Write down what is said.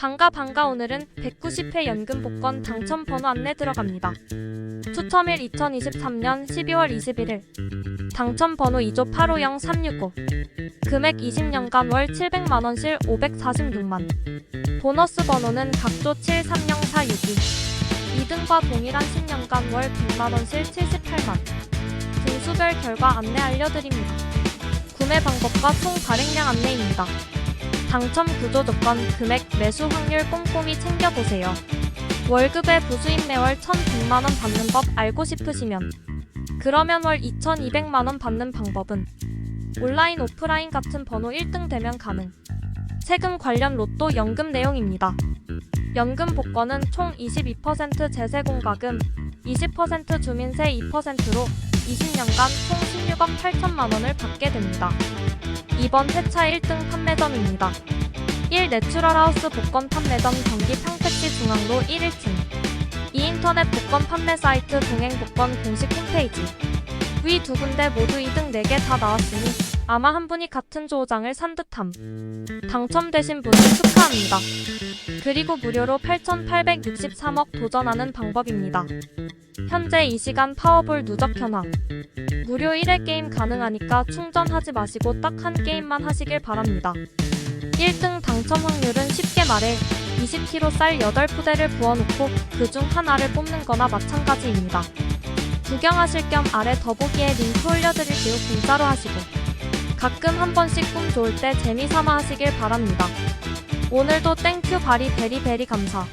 반가 반가 오늘은 190회 연금 복권 당첨 번호 안내 들어갑니다. 추첨일 2023년 12월 21일 당첨 번호 2조 850365 금액 20년간 월 700만원실 546만 보너스 번호는 각조 730462 2등과 동일한 10년간 월 100만원실 78만 등수별 결과 안내 알려드립니다. 구매 방법과 총 발행량 안내입니다. 당첨 구조 조건, 금액, 매수 확률 꼼꼼히 챙겨보세요. 월급의 부수입 매월 1,100만원 받는 법 알고 싶으시면 그러면 월 2,200만원 받는 방법은 온라인, 오프라인 같은 번호 1등 되면 가능. 세금 관련 로또 연금 내용입니다. 연금 복권은 총 22% 제세 공과금, 20% 주민세 2%로 20년간 총 16억 8천만 원을 받게 됩니다. 이번 회차 1등 판매점입니다. 1. 내추럴하우스 복권 판매점 경기 평택시 중앙로 1일층 2. 인터넷 복권 판매 사이트 동행 복권 공식 홈페이지 위 두 군데 모두 2등 4개 다 나왔으니 아마 한 분이 같은 조장을 산 듯함. 당첨되신 분은 축하합니다. 그리고 무료로 8,863억 도전하는 방법입니다. 현재 이 시간 파워볼 누적 현황. 무료 1회 게임 가능하니까 충전하지 마시고 딱 한 게임만 하시길 바랍니다. 1등 당첨 확률은 쉽게 말해 20kg 쌀 8푸대를 부어놓고 그 중 하나를 뽑는 거나 마찬가지입니다. 구경하실 겸 아래 더보기에 링크 올려드릴게요 공짜로 하시고 가끔 한 번씩 꿈 좋을 때 재미삼아 하시길 바랍니다. 오늘도 땡큐 바리 베리 베리 감사.